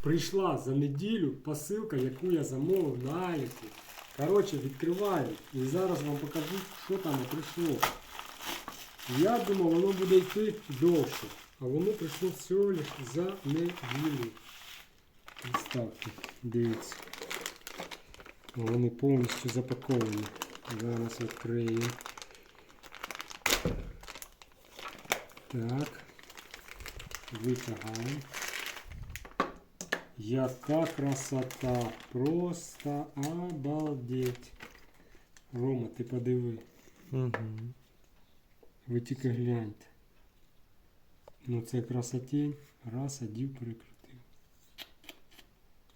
прийшла за неділю посилка, яку я замовив на Аліку. Коротше, відкриваю. І зараз вам покажу, що там прийшло. Я думав, воно буде йти довше. А воно прийшло всього лиш за неділю. Представте, дивіться. Вони повністю запаковані. Зараз відкрию. Так. Витягаємо. Яка красота! Просто обалдеть. Рома, ти подиви. Угу. Ви тільки гляньте. Ну це красотень. Раз, одів, перекрутив.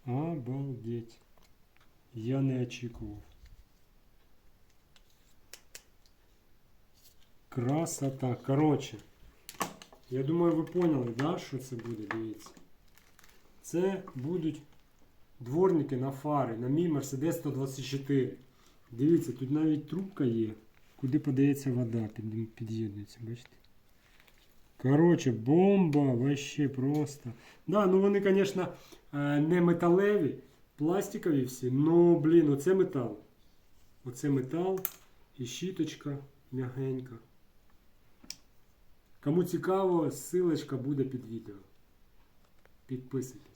Обалдеть. Я не очікував. Красота. Коротше. Я думаю, ви поняли, да, що це буде, дивіться. Це будуть дворники на фари, на мій Mercedes 124. Дивіться, тут навіть трубка є, куди подається вода, під, під'єднується, бачите? Коротше, бомба вообще просто. Да, ну вони, звісно, е, не металеві, пластикові всі, ну, блін, оце метал. Оце метал і щіточка м'ягенька. Кому цікаво, ссылочка буде під відео. Підписуйтесь.